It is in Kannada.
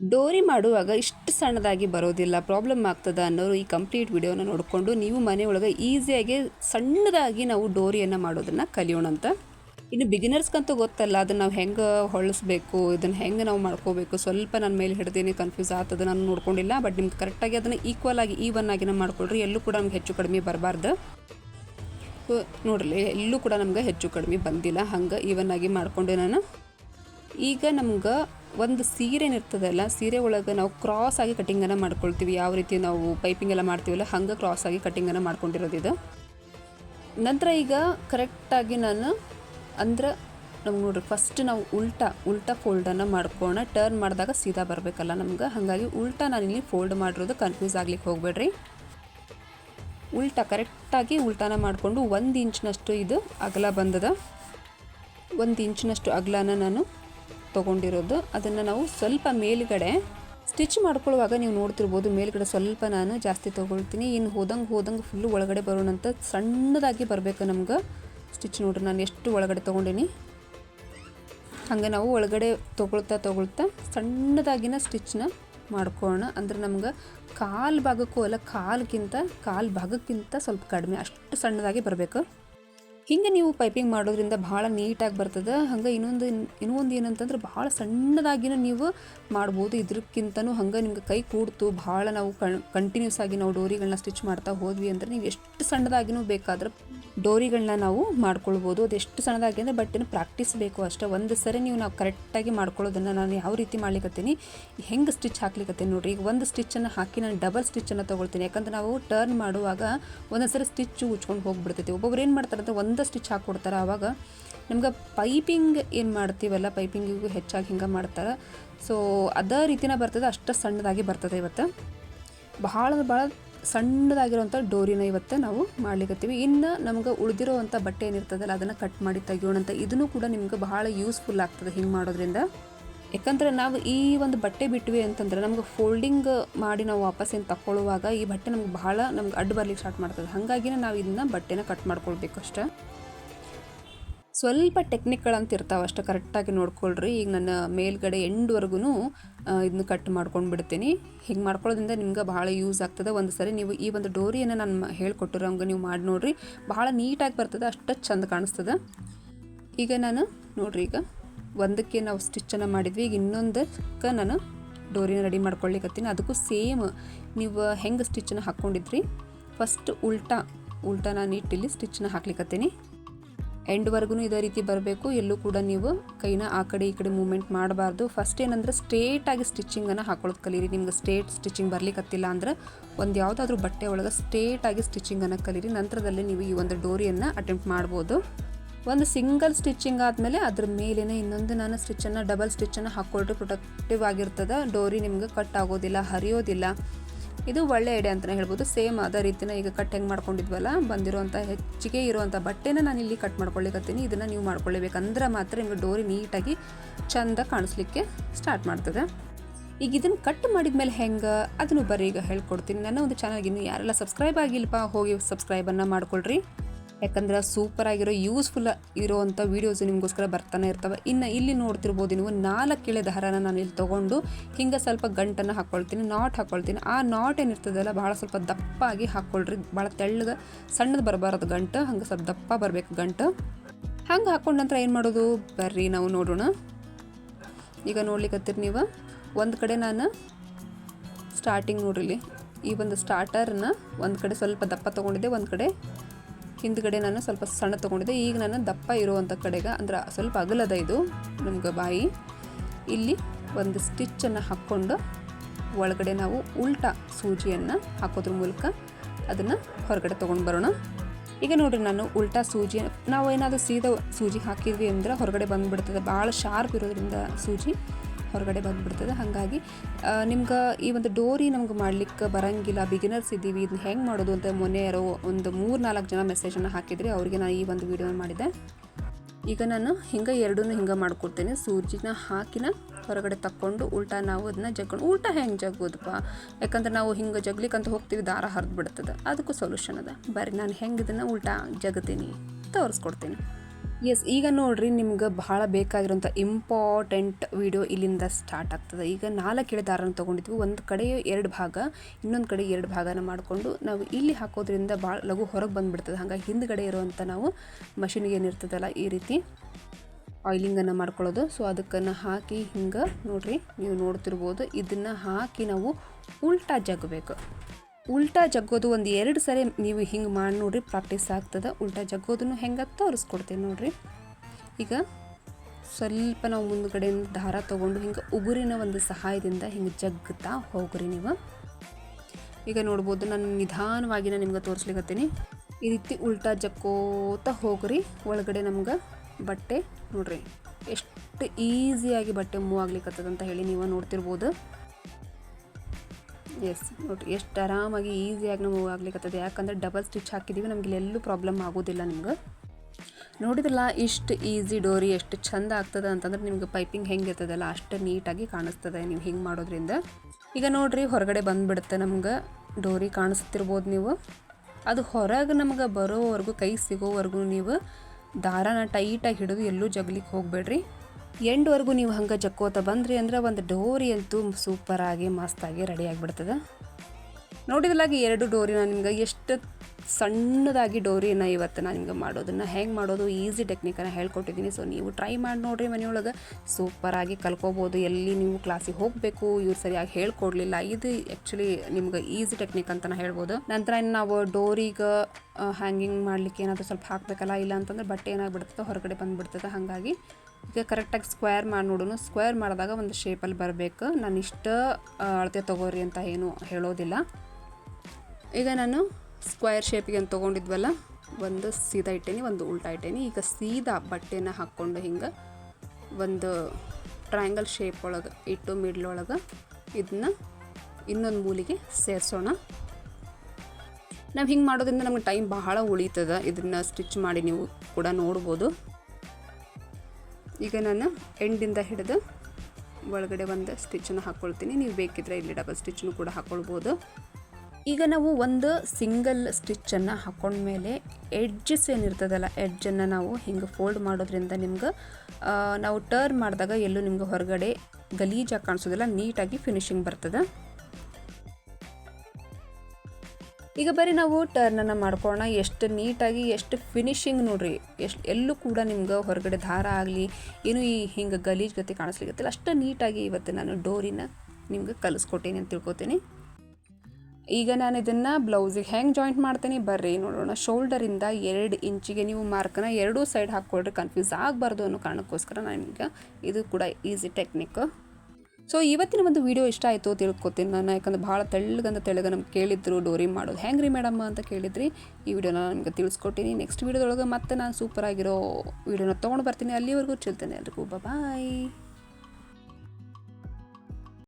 ಡೋರಿ ಮಾಡುವಾಗ ಇಷ್ಟು ಸಣ್ಣದಾಗಿ ಬರೋದಿಲ್ಲ, ಪ್ರಾಬ್ಲಮ್ ಆಗ್ತದೆ ಅನ್ನೋರು ಈ ಕಂಪ್ಲೀಟ್ ವಿಡಿಯೋನ ನೋಡಿಕೊಂಡು ನೀವು ಮನೆಯೊಳಗೆ ಈಸಿಯಾಗಿ ಸಣ್ಣದಾಗಿ ನಾವು ಡೋರಿಯನ್ನು ಮಾಡೋದನ್ನು ಕಲಿಯೋಣ ಅಂತ. ಇನ್ನು ಬಿಗಿನರ್ಸ್ಗಂತೂ ಗೊತ್ತಲ್ಲ, ಅದನ್ನು ನಾವು ಹೆಂಗೆ ಹೊಳಿಸ್ಬೇಕು, ಇದನ್ನು ಹೆಂಗೆ ನಾವು ಮಾಡ್ಕೋಬೇಕು. ಸ್ವಲ್ಪ ನನ್ನ ಮೇಲೆ ಹಿಡ್ದೇನೆ ಕನ್ಫ್ಯೂಸ್ ಆಗ್ತದೆ ನಾನು ನೋಡ್ಕೊಂಡಿಲ್ಲ ಬಟ್ ನಿಮ್ಗೆ ಕರೆಕ್ಟಾಗಿ ಅದನ್ನು ಈಕ್ವಲ್ ಆಗಿ ಈವನ್ ಆಗಿನ ಮಾಡ್ಕೊಳ್ರಿ ಎಲ್ಲೂ ಕೂಡ ನಮ್ಗೆ ಹೆಚ್ಚು ಕಡಿಮೆ ಬರಬಾರ್ದು. ನೋಡ್ರಿ, ಎಲ್ಲೂ ಕೂಡ ನಮ್ಗೆ ಹೆಚ್ಚು ಕಡಿಮೆ ಬಂದಿಲ್ಲ, ಹಂಗೆ ಈವನ್ ಆಗಿ ಮಾಡಿಕೊಂಡೆ ನಾನು. ಈಗ ನಮ್ಗೆ ಒಂದು ಸೀರೆ ಇರ್ತದಲ್ಲ ಸೀರೆ ಒಳಗೆ ನಾವು ಕ್ರಾಸ್ ಆಗಿ ಕಟಿಂಗನ್ನು ಮಾಡ್ಕೊಳ್ತೀವಿ. ಯಾವ ರೀತಿ ನಾವು ಪೈಪಿಂಗ್ ಎಲ್ಲ ಮಾಡ್ತೀವಲ್ಲ, ಹಂಗೆ ಕ್ರಾಸ್ ಆಗಿ ಕಟಿಂಗನ್ನು ಮಾಡ್ಕೊಂಡಿರೋದು ಇದು. ನಂತರ ಈಗ ಕರೆಕ್ಟಾಗಿ ನಾನು ಅಂದ್ರೆ ನಮ್ಗೆ ನೋಡ್ರಿ ಫಸ್ಟ್ ನಾವು ಉಲ್ಟಾ ಉಲ್ಟಾ ಫೋಲ್ಡನ್ನು ಮಾಡ್ಕೋಣ ಟರ್ನ್ ಮಾಡಿದಾಗ ಸೀದಾ ಬರಬೇಕಲ್ಲ ನಮ್ಗೆ. ಹಾಗಾಗಿ ಉಲ್ಟಾ ಇಲ್ಲಿ ಫೋಲ್ಡ್ ಮಾಡಿರೋದು ಕನ್ಫ್ಯೂಸ್ ಆಗ್ಲಿಕ್ಕೆ ಹೋಗಬೇಡ್ರಿ. ಉಲ್ಟಾ ಕರೆಕ್ಟಾಗಿ ಉಲ್ಟಾನ ಮಾಡಿಕೊಂಡು ಒಂದು ಇಂಚಿನಷ್ಟು ಇದು ಅಗಲ ಬಂದದ. ಒಂದು ಇಂಚಿನಷ್ಟು ಅಗಲನ ನಾನು ತೊಗೊಂಡಿರೋದು, ಅದನ್ನು ನಾವು ಸ್ವಲ್ಪ ಮೇಲುಗಡೆ ಸ್ಟಿಚ್ ಮಾಡ್ಕೊಳ್ಳುವಾಗ ನೀವು ನೋಡ್ತಿರ್ಬೋದು, ಮೇಲ್ಗಡೆ ಸ್ವಲ್ಪ ನಾನು ಜಾಸ್ತಿ ತೊಗೊಳ್ತೀನಿ ಇನ್ನು ಹೋದಂಗೆ ಹೋದಂಗೆ ಫುಲ್ಲು ಒಳಗಡೆ ಬರೋಣಂತ ಸಣ್ಣದಾಗಿ ಬರಬೇಕು ನಮ್ಗೆ ಸ್ಟಿಚ್ ನೋಡ್ರಿ, ನಾನು ಎಷ್ಟು ಒಳಗಡೆ ತೊಗೊಂಡೀನಿ. ಹಾಗೆ ನಾವು ಒಳಗಡೆ ತೊಗೊಳ್ತಾ ತೊಗೊಳ್ತಾ ಸಣ್ಣದಾಗಿನ ಸ್ಟಿಚ್ನ ಮಾಡ್ಕೊಳ್ಳೋಣ. ಅಂದ್ರೆ ನಮ್ಗೆ ಕಾಲು ಭಾಗಕ್ಕೂ ಅಲ್ಲ, ಕಾಲ್ಗಿಂತ, ಕಾಲು ಭಾಗಕ್ಕಿಂತ ಸ್ವಲ್ಪ ಕಡಿಮೆ, ಅಷ್ಟು ಸಣ್ಣದಾಗಿ ಬರಬೇಕು. ಹಿಂಗೆ ನೀವು ಪೈಪಿಂಗ್ ಮಾಡೋದ್ರಿಂದ ಭಾಳ ನೀಟಾಗಿ ಬರ್ತದೆ. ಹಂಗೆ ಇನ್ನೊಂದು ಇನ್ನೊಂದು ಏನಂತಂದ್ರೆ ಭಾಳ ಸಣ್ಣದಾಗಿನ ನೀವು ಮಾಡ್ಬೋದು. ಇದಕ್ಕಿಂತನೂ ಹಂಗೆ ನಿಮ್ಗೆ ಕೈ ಕೂಡ್ತು. ಭಾಳ ನಾವು ಕಂಟಿನ್ಯೂಸ್ ಆಗಿ ನಾವು ಡೋರಿಗಳನ್ನ ಸ್ಟಿಚ್ ಮಾಡ್ತಾ ಹೋದ್ವಿ ಅಂದರೆ ನೀವು ಎಷ್ಟು ಸಣ್ಣದಾಗಿನೂ ಬೇಕಾದ್ರೆ ಡೋರಿಗಳನ್ನ ನಾವು ಮಾಡ್ಕೊಳ್ಬೋದು. ಅದು ಎಷ್ಟು ಸಣ್ಣದಾಗಿ ಅಂದರೆ ಬಟ್ ಏನು ಪ್ರಾಕ್ಟೀಸ್ ಬೇಕು ಅಷ್ಟೇ. ಒಂದು ಸರಿ ನೀವು ನಾವು ಕರೆಕ್ಟಾಗಿ ಮಾಡ್ಕೊಳ್ಳೋದನ್ನು ನಾನು ಯಾವ ರೀತಿ ಮಾಡ್ಲಿಕ್ಕತ್ತೀನಿ ಹೆಂಗೆ ಸ್ಟಿಚ್ ಹಾಕ್ಲಿಕ್ಕತ್ತೀನಿ ನೋಡಿರಿ. ಈಗ ಒಂದು ಸ್ಟಿಚ್ಚನ್ನು ಹಾಕಿ ನಾನು ಡಬಲ್ ಸ್ಟಿಚ್ಚನ್ನು ತೊಗೊಳ್ತೀನಿ. ಯಾಕಂದ್ರೆ ನಾವು ಟರ್ನ್ ಮಾಡುವಾಗ ಒಂದೊಂದು ಸರಿ ಸ್ಟಿಚ್ಚು ಉಚ್ಕೊಂಡು ಹೋಗ್ಬಿಡ್ತೈತಿ. ಒಬ್ಬೊಬ್ರು ಏನು ಮಾಡ್ತಾರೆ ಅಂದರೆ ಒಂದು ಸ್ಟಿಚ್ ಹಾಕ್ಕೊಡ್ತಾರೆ ಆವಾಗ ನಮ್ಗೆ ಪೈಪಿಂಗ್ ಏನು ಮಾಡ್ತೀವಲ್ಲ ಪೈಪಿಂಗಿಗೂ ಹೆಚ್ಚಾಗಿ ಹಿಂಗೆ ಮಾಡ್ತಾರೆ. ಸೊ ಅದೇ ರೀತಿನ ಬರ್ತದೆ, ಅಷ್ಟು ಸಣ್ಣದಾಗಿ ಬರ್ತದೆ ಇವತ್ತು. ಭಾಳ ಭಾಳ ಸಣ್ಣದಾಗಿರೋವಂಥ ಡೋರಿನ ಇವತ್ತು ನಾವು ಮಾಡ್ಲಿಕ್ಕತ್ತೀವಿ ಇನ್ನು ನಮ್ಗೆ ಉಳಿದಿರೋವಂಥ ಬಟ್ಟೆ ಏನಿರ್ತದಲ್ಲ, ಅದನ್ನು ಕಟ್ ಮಾಡಿ ತೆಗಿಯೋಣಂತ, ಇದನ್ನು ಕೂಡ ನಿಮ್ಗೆ ಬಹಳ ಯೂಸ್ಫುಲ್ ಆಗ್ತದೆ ಹಿಂಗೆ ಮಾಡೋದ್ರಿಂದ. ಯಾಕಂದ್ರೆ ನಾವು ಈ ಒಂದು ಬಟ್ಟೆ ಬಿಟ್ವಿ ಅಂತಂದ್ರೆ ನಮ್ಗೆ ಫೋಲ್ಡಿಂಗ್ ಮಾಡಿ ನಾವು ವಾಪಸ್ ಏನು ತಗೊಳ್ಳುವಾಗ ಈ ಬಟ್ಟೆ ನಮ್ಗೆ ಬಹಳ ನಮ್ಗೆ ಅಡ್ಡು ಬರ್ಲಿಕ್ಕೆ ಸ್ಟಾರ್ಟ್ ಮಾಡ್ತದೆ. ಹಾಗಾಗಿನೇ ನಾವು ಇದನ್ನ ಬಟ್ಟೆನ ಕಟ್ ಮಾಡ್ಕೊಳ್ಬೇಕು ಅಷ್ಟೇ. ಸ್ವಲ್ಪ ಟೆಕ್ನಿಕ್ಗಳಂತ ಇರ್ತಾವೆ ಅಷ್ಟು ಕರೆಕ್ಟಾಗಿ ನೋಡ್ಕೊಳ್ರಿ. ಈಗ ನನ್ನ ಮೇಲ್ಗಡೆ ಎಂಡ್ವರೆಗೂ ಇದನ್ನ ಕಟ್ ಮಾಡ್ಕೊಂಡು ಬಿಡ್ತೀನಿ ಹಿಂಗೆ ಮಾಡ್ಕೊಳ್ಳೋದ್ರಿಂದ ನಿಮ್ಗೆ ಭಾಳ ಯೂಸ್ ಆಗ್ತದೆ. ಒಂದು ಸರಿ ನೀವು ಈ ಒಂದು ಡೋರಿಯನ್ನು ನಾನು ಹೇಳ್ಕೊಟ್ಟಿರೋ ಹಂಗೆ ನೀವು ಮಾಡಿ ನೋಡ್ರಿ. ಭಾಳ ನೀಟಾಗಿ ಬರ್ತದೆ. ಅಷ್ಟು ಚಂದ ಕಾಣಿಸ್ತದೆ. ಈಗ ನಾನು, ನೋಡ್ರಿ ಈಗ. ಒಂದಕ್ಕೆ ನಾವು ಸ್ಟಿಚ್ಚನ್ನು ಮಾಡಿದ್ವಿ, ಈಗ ಇನ್ನೊಂದಕ್ಕೆ ನಾನು ಡೋರಿನ ರೆಡಿ ಮಾಡ್ಕೊಳ್ಳಿಕತ್ತೀನಿ. ಅದಕ್ಕೂ ಸೇಮ್ ನೀವು ಹೆಂಗೆ ಸ್ಟಿಚ್ಚನ್ನು ಹಾಕ್ಕೊಂಡಿದ್ರಿ ಫಸ್ಟ್ ಉಲ್ಟಾ ಉಲ್ಟಾ ನಾನು ಇಟ್ಟಿಲ್ಲಿ ಸ್ಟಿಚ್ಚನ್ನ ಹಾಕ್ಲಿಕ್ಕತ್ತೀನಿ ಎಂಡ್ವರೆಗೂ ಇದೇ ರೀತಿ ಬರಬೇಕು. ಎಲ್ಲೂ ಕೂಡ ನೀವು ಕೈನ ಆ ಕಡೆ ಈ ಕಡೆ ಮೂಮೆಂಟ್ ಮಾಡಬಾರ್ದು. ಫಸ್ಟ್ ಏನಂದ್ರೆ ಸ್ಟ್ರೇಟಾಗಿ ಸ್ಟಿಚಿಂಗನ್ನು ಹಾಕೊಳ್ಳೋದು ಕಲೀರಿ. ನಿಮ್ಗೆ ಸ್ಟ್ರೇಟ್ ಸ್ಟಿಚಿಂಗ್ ಬರ್ಲಿಕ್ಕತ್ತಿಲ್ಲ ಅಂದ್ರೆ ಒಂದು ಯಾವುದಾದ್ರೂ ಬಟ್ಟೆ ಒಳಗೆ ಸ್ಟ್ರೇಟಾಗಿ ಸ್ಟಿಚಿಂಗನ್ನು ಕಲೀರಿ. ನಂತರದಲ್ಲಿ ನೀವು ಈ ಒಂದು ಡೋರಿಯನ್ನು ಅಟೆಂಪ್ಟ್ ಮಾಡ್ಬೋದು. ಒಂದು ಸಿಂಗಲ್ ಸ್ಟಿಚಿಂಗ್ ಆದಮೇಲೆ ಅದ್ರ ಮೇಲೇ ಇನ್ನೊಂದು ನಾನು ಸ್ಟಿಚ್ಚನ್ನು, ಡಬಲ್ ಸ್ಟಿಚ್ಚನ್ನು ಹಾಕ್ಕೊಳ್ರಿ ಪ್ರೊಟೆಕ್ಟಿವ್ ಆಗಿರ್ತದೆ. ಡೋರಿ ನಿಮಗೆ ಕಟ್ ಆಗೋದಿಲ್ಲ, ಹರಿಯೋದಿಲ್ಲ. ಇದು ಒಳ್ಳೆ ಐಡಿಯಾ ಅಂತಲೇ ಹೇಳ್ಬೋದು. ಸೇಮ್ ಅದೇ ರೀತಿನ ಈಗ ಕಟ್ ಹೆಂಗೆ ಮಾಡ್ಕೊಂಡಿದ್ವಲ್ಲ ಬಂದಿರುವಂಥ ಹೆಚ್ಚಿಗೆ ಇರುವಂಥ ಬಟ್ಟೆನ ನಾನು ಇಲ್ಲಿ ಕಟ್ ಮಾಡ್ಕೊಳ್ಳಿಕತ್ತೀನಿ. ಇದನ್ನು ನೀವು ಮಾಡ್ಕೊಳ್ಳೇಬೇಕಂದ್ರೆ ಮಾತ್ರ ನಿಮಗೆ ಡೋರಿ ನೀಟಾಗಿ ಚಂದ ಕಾಣಿಸ್ಲಿಕ್ಕೆ ಸ್ಟಾರ್ಟ್ ಮಾಡ್ತದೆ. ಈಗ ಇದನ್ನು ಕಟ್ ಮಾಡಿದ ಮೇಲೆ ಹೆಂಗೆ? ಅದನ್ನು ಬರೀ ಈಗ ಹೇಳ್ಕೊಡ್ತೀನಿ. ನನ್ನ ಒಂದು ಚಾನಲ್ಗೆ ಇನ್ನು ಯಾರೆಲ್ಲ ಸಬ್ಸ್ಕ್ರೈಬ್ ಆಗಿಲ್ಲಪ್ಪ, ಹೋಗಿ ಸಬ್ಸ್ಕ್ರೈಬನ್ನು ಮಾಡ್ಕೊಳ್ರಿ. ಯಾಕಂದ್ರೆ ಸೂಪರ್ ಆಗಿರೋ ಯೂಸ್ಫುಲ್ ಇರೋವಂಥ ವೀಡಿಯೋಸ್ ನಿಮಗೋಸ್ಕರ ಬರ್ತಾನೆ ಇರ್ತವೆ. ಇನ್ನು ಇಲ್ಲಿ ನೋಡ್ತಿರ್ಬೋದು ನೀವು, ನಾಲ್ಕು ಎಳೆ ದಾರನ ನಾನು ಇಲ್ಲಿ ತೊಗೊಂಡು ಹಿಂಗೆ ಸ್ವಲ್ಪ ಗಂಟನ್ನು ಹಾಕ್ಕೊಳ್ತೀನಿ ನಾಟ್ ಹಾಕ್ಕೊಳ್ತೀನಿ ಆ ನಾಟ್ ಏನಿರ್ತದಲ್ಲ ಭಾಳ ಸ್ವಲ್ಪ ದಪ್ಪಾಗಿ ಹಾಕ್ಕೊಳ್ರಿ ಭಾಳ ತೆಳ್ಳಗೆ, ಸಣ್ಣದು ಬರಬಾರದು ಗಂಟು, ಹಂಗೆ ಸ್ವಲ್ಪ ದಪ್ಪ ಬರಬೇಕು ಗಂಟು. ಹಂಗೆ ಹಾಕ್ಕೊಂಡ ನಂತರ ಏನು ಮಾಡೋದು? ಬರ್ರಿ ನಾವು ನೋಡೋಣ. ಈಗ ನೋಡ್ಲಿಕ್ಕತ್ತೀರಿ ನೀವು, ಒಂದು ಕಡೆ ನಾನು ಸ್ಟಾರ್ಟಿಂಗ್ ನೋಡ್ರಿ ಈ ಒಂದು ಸ್ಟಾರ್ಟರ್ನ ಒಂದು ಕಡೆ ಸ್ವಲ್ಪ ದಪ್ಪ ತೊಗೊಂಡಿದ್ದೆ, ಒಂದು ಕಡೆ ಹಿಂದ್ಗಡೆ ನಾನು ಸ್ವಲ್ಪ ಸಣ್ಣ ತೊಗೊಂಡಿದ್ದೆ. ಈಗ ನಾನು ದಪ್ಪ ಇರುವಂಥ ಕಡೆಗೆ, ಅಂದ್ರೆ ಸ್ವಲ್ಪ ಅಗಲದ ಇದು ನಮ್ಗೆ ಬಾಯಿ. ಇಲ್ಲಿ ಒಂದು ಸ್ಟಿಚ್ಚನ್ನು ಹಾಕ್ಕೊಂಡು ಒಳಗಡೆ ನಾವು ಉಲ್ಟಾ ಸೂಜಿಯನ್ನು ಹಾಕೋದ್ರ ಮೂಲಕ ಅದನ್ನು ಹೊರಗಡೆ ತೊಗೊಂಡು ಬರೋಣ. ಈಗ ನೋಡಿರಿ ನಾನು ಉಲ್ಟಾ ಸೂಜಿ ನಾವು ಏನಾದರೂ ಸೀದಾ ಸೂಜಿ ಹಾಕಿದ್ವಿ ಅಂದ್ರೆ ಹೊರಗಡೆ ಬಂದುಬಿಡ್ತದೆ. ಭಾಳ ಶಾರ್ಪ್ ಇರೋದ್ರಿಂದ ಸೂಜಿ. ಹೊರಗಡೆ ಬಂದುಬಿಡ್ತದೆ. ಹಾಗಾಗಿ ನಿಮ್ಗೆ ಈ ಒಂದು ಡೋರಿ ನಮ್ಗೆ ಮಾಡ್ಲಿಕ್ಕೆ ಬರಂಗಿಲ್ಲ. ಬಿಗಿನರ್ಸ್ ಇದ್ದೀವಿ ಇದನ್ನ ಹೆಂಗೆ ಮಾಡೋದು ಅಂತ ಮೊನ್ನೆ ಯಾರೋ ಒಂದು ಮೂರು ನಾಲ್ಕು ಜನ ಮೆಸೇಜನ್ನು ಹಾಕಿದ್ರಿ ಅವರಿಗೆ ನಾನು ಈ ಒಂದು ವಿಡಿಯೋ ಮಾಡಿದೆ ಈಗ ನಾನು ಹಿಂಗೆ ಎರಡೂ ಹಿಂಗೆ ಮಾಡ್ಕೊಡ್ತೀನಿ. ಸೂಜಿನ ಹಾಕಿನ ಹೊರಗಡೆ ತಕ್ಕೊಂಡು ಉಲ್ಟಾ ನಾವು ಅದನ್ನ ಜಗ್ಕೊಂಡು ಉಲ್ಟಾ ಹೆಂಗೆ ಜಗ್ಗೋದಪ್ಪ? ಯಾಕಂದ್ರೆ ನಾವು ಹಿಂಗೆ ಜಗ್ಲಿಕ್ಕಂತ ಹೋಗ್ತೀವಿ, ದಾರ ಹರಿದು ಬಿಡ್ತದೆ ಅದಕ್ಕೂ ಸೊಲ್ಯೂಷನ್ ಅದ. ಬರ್ರಿ, ನಾನು ಹೆಂಗೆ ಇದನ್ನು ಉಲ್ಟಾ ಜಗತೀನಿ, ತೋರಿಸ್ಕೊಡ್ತೀನಿ. ಎಸ್ ಈಗ ನೋಡ್ರಿ ನಿಮ್ಗೆ ಬಹಳ ಬೇಕಾಗಿರುವಂಥ ಇಂಪಾರ್ಟೆಂಟ್ ವಿಡಿಯೋ ಇಲ್ಲಿಂದ ಸ್ಟಾರ್ಟ್ ಆಗ್ತದೆ. ಈಗ ನಾಲ್ಕು ದಾರನ ತೊಗೊಂಡಿದ್ವಿ. ಒಂದು ಕಡೆ ಎರಡು ಭಾಗ, ಇನ್ನೊಂದು ಕಡೆ ಎರಡು ಭಾಗನ ಮಾಡಿಕೊಂಡು ನಾವು ಇಲ್ಲಿ ಹಾಕೋದ್ರಿಂದ ಭಾಳ ಲಘು ಹೊರಗೆ ಬಂದುಬಿಡ್ತದೆ. ಹಾಗಾಗಿ ಹಿಂದ್ಗಡೆ ಇರುವಂಥ ನಾವು ಮಷಿನ್ಗೆ ಏನಿರ್ತದಲ್ಲ ಈ ರೀತಿ ಆಯಿಲಿಂಗನ್ನು ಮಾಡ್ಕೊಳ್ಳೋದು. ಸೊ ಅದಕ್ಕನ್ನು ಹಾಕಿ ಹಿಂಗೆ ನೋಡಿರಿ, ನೀವು ನೋಡ್ತಿರ್ಬೋದು. ಇದನ್ನು ಹಾಕಿ ನಾವು ಉಲ್ಟಾ ಜಗ್ಬೇಕು. ಉಲ್ಟಾ ಜಗ್ಗೋದು ಒಂದು ಎರಡು ಸರಿ ನೀವು ಹಿಂಗೆ ಮಾಡಿ ನೋಡ್ರಿ ಪ್ರಾಕ್ಟೀಸ್ ಆಗ್ತದೆ. ಉಲ್ಟಾ ಜಗ್ಗೋದನ್ನು ಹೆಂಗೆ ತೋರಿಸ್ಕೊಡ್ತೀನಿ ನೋಡ್ರಿ. ಈಗ ಸ್ವಲ್ಪ ನಾವು ಮುಂದ್ಗಡೆಯಿಂದ ದಾರ ತೊಗೊಂಡು ಹಿಂಗೆ ಉಗುರಿನ ಒಂದು ಸಹಾಯದಿಂದ ಹಿಂಗೆ ಜಗ್ಗುತ್ತಾ ಹೋಗ್ರಿ ನೀವು. ಈಗ ನೋಡ್ಬೋದು ನಾನು ನಿಧಾನವಾಗಿ ನಾನು ನಿಮ್ಗೆ ತೋರಿಸ್ಲಿಕ್ಕತ್ತೀನಿ ಈ ರೀತಿ ಉಲ್ಟಾ ಜಕ್ಕೋತ ಹೋಗ್ರಿ, ಒಳಗಡೆ ನಮ್ಗೆ ಬಟ್ಟೆ ನೋಡ್ರಿ. ಎಷ್ಟು ಈಸಿಯಾಗಿ ಬಟ್ಟೆ ಮೂವ್ ಆಗ್ಲಿಕ್ಕತ್ತದ ಅಂತ ಹೇಳಿ ನೀವು ನೋಡ್ತಿರ್ಬೋದು. ಎಸ್ ನೋಡಿರಿ, ಎಷ್ಟು ಆರಾಮಾಗಿ ಈಸಿಯಾಗಿ ನಾವು ಮೂವ್ ಆಗ್ಲಿಕ್ಕತ್ತದ ಯಾಕಂದ್ರೆ ಡಬಲ್ ಸ್ಟಿಚ್ ಹಾಕಿದ್ದೀವಿ ನಮ್ಗೆ ಇಲ್ಲೆಲ್ಲೂ ಪ್ರಾಬ್ಲಮ್ ಆಗೋದಿಲ್ಲ ನಿಮ್ಗೆ. ನೋಡಿದ್ರಲ್ಲ, ಇಷ್ಟು ಈಸಿ ಡೋರಿ ಎಷ್ಟು ಚಂದ ಆಗ್ತದೆ ಅಂತಂದ್ರೆ ನಿಮ್ಗೆ ಪೈಪಿಂಗ್ ಹೆಂಗೆ ಇರ್ತದಲ್ಲ, ಅಷ್ಟು ನೀಟಾಗಿ ಕಾಣಿಸ್ತದೆ ನೀವು ಹಿಂಗೆ ಮಾಡೋದ್ರಿಂದ. ಈಗ ನೋಡಿರಿ, ಹೊರಗಡೆ ಬಂದುಬಿಡುತ್ತೆ ನಮ್ಗೆ ಡೋರಿ ಕಾಣಿಸ್ತಿರ್ಬೋದು ನೀವು. ಅದು ಹೊರಗೆ ನಮ್ಗೆ ಬರೋವರೆಗೂ, ಕೈ ಸಿಗೋವರೆಗೂ ನೀವು ದಾರಾನ ಟೈಟಾಗಿ ಹಿಡಿದು ಎಲ್ಲೂ ಜಗ್ಲಿಕ್ಕೆ ಹೋಗಬೇಡ್ರಿ. ಎಂಡ್ವರೆಗೂ ನೀವು ಹಂಗೆ ಜಕ್ಕೋತ ಬಂದ್ರಿ ಅಂದ್ರೆ ಒಂದು ಡೋರಿ ಅಂತೂ ಸೂಪರಾಗಿ ಮಸ್ತಾಗಿ ರೆಡಿ ಆಗಿಬಿಡ್ತದೆ. ನೋಡಿದಲಾಗಿ ಎರಡು ಡೋರಿ ನಾನು ನಿಮ್ಗೆ ಎಷ್ಟು ಸಣ್ಣದಾಗಿ ಡೋರಿನ ಇವತ್ತು ನಾನು ನಿಮ್ಗೆ ಮಾಡೋದನ್ನು ಹೆಂಗೆ ಮಾಡೋದು ಈಸಿ ಟೆಕ್ನಿಕನ್ನು ಹೇಳ್ಕೊಟ್ಟಿದ್ದೀನಿ. ಸೊ ನೀವು ಟ್ರೈ ಮಾಡಿ ನೋಡಿರಿ ಮನೆಯೊಳಗೆ. ಸೂಪರಾಗಿ ಕಲ್ಕೋಬೋದು. ಎಲ್ಲಿ ನೀವು ಕ್ಲಾಸಿಗೆ ಹೋಗಬೇಕು, ಇವ್ರು ಸರಿಯಾಗಿ ಹೇಳ್ಕೊಡ್ಲಿಲ್ಲ. ಇದು ಆ್ಯಕ್ಚುಲಿ ನಿಮ್ಗೆ ಈಸಿ ಟೆಕ್ನಿಕ್ ಅಂತ ಹೇಳ್ಬೋದು. ನಂತರ ಇನ್ನು ನಾವು ಡೋರಿಗೆ ಹ್ಯಾಂಗಿಂಗ್ ಮಾಡಲಿಕ್ಕೆ ಏನಾದರೂ ಸ್ವಲ್ಪ ಹಾಕಬೇಕಲ್ಲ, ಇಲ್ಲ ಅಂತಂದ್ರೆ ಬಟ್ಟೆ ಏನಾಗ್ಬಿಡ್ತದೆ ಹೊರಗಡೆ ಬಂದುಬಿಡ್ತದೆ. ಹಾಗಾಗಿ ಈಗ ಕರೆಕ್ಟಾಗಿ ಸ್ಕ್ವೇರ್ ಮಾಡಿ ನೋಡೋಣ ಸ್ಕ್ವೇರ್ ಮಾಡಿದಾಗ ಒಂದು ಶೇಪಲ್ಲಿ ಬರಬೇಕು. ನಾನು ಇಷ್ಟ ಅಳತೆ ತೊಗೋರಿ ಅಂತ ಏನು ಹೇಳೋದಿಲ್ಲ. ಈಗ ನಾನು ಸ್ಕ್ವೇರ್ ಶೇಪಿಗೆ ಅಂತ ತೊಗೊಂಡಿದ್ವಲ್ಲ, ಒಂದು ಸೀದಾ ಇಟ್ಟೇನಿ, ಒಂದು ಉಲ್ಟಾ ಇಟ್ಟೇನಿ. ಈಗ ಸೀದಾ ಬಟ್ಟೆನ ಹಾಕ್ಕೊಂಡು ಹಿಂಗೆ ಒಂದು ಟ್ರಯಾಂಗಲ್ ಶೇಪ್ ಒಳಗೆ ಇಟ್ಟು ಮಿಡ್ಲೊಳಗೆ ಇದನ್ನ ಇನ್ನೊಂದು ಮೂಲಿಗೆ ಸೇರಿಸೋಣ. ನಾವು ಹಿಂಗೆ ಮಾಡೋದ್ರಿಂದ ನಮ್ಗೆ ಟೈಮ್ ಬಹಳ ಉಳಿತದೆ. ಇದನ್ನು ಸ್ಟಿಚ್ ಮಾಡಿ ನೀವು ಕೂಡ ನೋಡ್ಬೋದು. ಈಗ ನಾನು ಎಂಡಿಂದ ಹಿಡಿದು ಒಳಗಡೆ ಒಂದು ಸ್ಟಿಚ್ಚನ್ನು ಹಾಕ್ಕೊಳ್ತೀನಿ. ನೀವು ಬೇಕಿದ್ರೆ ಇಲ್ಲಿ ಡಬಲ್ ಸ್ಟಿಚ್ಚನ್ನು ಕೂಡ ಹಾಕ್ಕೊಳ್ಬೋದು. ಈಗ ನಾವು ಒಂದು ಸಿಂಗಲ್ ಸ್ಟಿಚ್ಚನ್ನು ಹಾಕ್ಕೊಂಡ್ಮೇಲೆ ಎಡ್ಜಸ್ ಏನಿರ್ತದಲ್ಲ ಎಡ್ಜನ್ನು ನಾವು ಹಿಂಗೆ ಫೋಲ್ಡ್ ಮಾಡೋದ್ರಿಂದ ನಿಮ್ಗೆ ನಾವು ಟರ್ನ್ ಮಾಡಿದಾಗ ಎಲ್ಲೂ ನಿಮ್ಗೆ ಹೊರಗಡೆ ಗಲೀಜಾಗಿ ಕಾಣಿಸೋದಿಲ್ಲ, ನೀಟಾಗಿ ಫಿನಿಶಿಂಗ್ ಬರ್ತದೆ. ಈಗ ಬರೀ ನಾವು ಟರ್ನನ್ನು ಮಾಡ್ಕೊಳ್ಳೋಣ ಎಷ್ಟು ನೀಟಾಗಿ, ಎಷ್ಟು ಫಿನಿಶಿಂಗ್ ನೋಡ್ರಿ. ಎಷ್ಟು, ಎಲ್ಲೂ ಕೂಡ ನಿಮ್ಗೆ ಹೊರಗಡೆ ದಾರ ಆಗಲಿ, ಏನು ಈ ಹಿಂಗೆ ಗಲೀಜ್ ಗತಿ ಕಾಣಿಸ್ಲಿಕ್ಕತ್ತಿಲ್ಲ ಅಷ್ಟು ನೀಟಾಗಿ ಇವತ್ತು ನಾನು ಡೋರಿನ ನಿಮ್ಗೆ ಕಲಿಸ್ಕೊಟ್ಟೇನೆ ಅಂತ ತಿಳ್ಕೊತೀನಿ. ಈಗ ನಾನು ಇದನ್ನು ಬ್ಲೌಸಿಗೆ ಹೆಂಗೆ ಜಾಯಿಂಟ್ ಮಾಡ್ತೀನಿ ಬರ್ರಿ. ನೋಡೋಣ ಶೋಲ್ಡರಿಂದ ಎರಡು ಇಂಚಿಗೆ ನೀವು ಮಾರ್ಕನ್ನ ಎರಡೂ ಸೈಡ್ ಹಾಕ್ಕೊಳ್ರಿ. ಕನ್ಫ್ಯೂಸ್ ಆಗಬಾರ್ದು ಅನ್ನೋ ಕಾರಣಕ್ಕೋಸ್ಕರ ನಾನು ಈಗ ಇದು ಕೂಡ ಈಸಿ ಟೆಕ್ನಿಕ್ ಸೊ ಇವತ್ತಿನ ಒಂದು ವಿಡಿಯೋ ಇಷ್ಟ ಆಯಿತು ತಿಳ್ಕೊತೀನಿ ನಾನು. ಯಾಕಂದ್ರೆ ಭಾಳ ತೆಳ್ಳಗಂದ ತೆಳ್ಳಗ ನಮ್ಗೆ ಕೇಳಿದ್ರು, ಡೋರಿ ಮಾಡೋದು. ಹೆಂಗೆ ರೀ ಮೇಡಮ್ ಅಂತ ಕೇಳಿದ್ರಿ. ಈ ವಿಡಿಯೋನ ನಿಮ್ಗೆ ತಿಳಿಸ್ಕೊಟ್ಟಿನಿ ನೆಕ್ಸ್ಟ್ ವಿಡಿಯೋದೊಳಗೆ ಮತ್ತೆ ನಾನು ಸೂಪರ್ ಆಗಿರೋ ವಿಡಿಯೋನ ತೊಗೊಂಡು ಬರ್ತೀನಿ. ಅಲ್ಲಿವರೆಗೂ ಚಿಲ್ತೇನೆ ಎಲ್ರಿಗೂ. ಬಾಯ್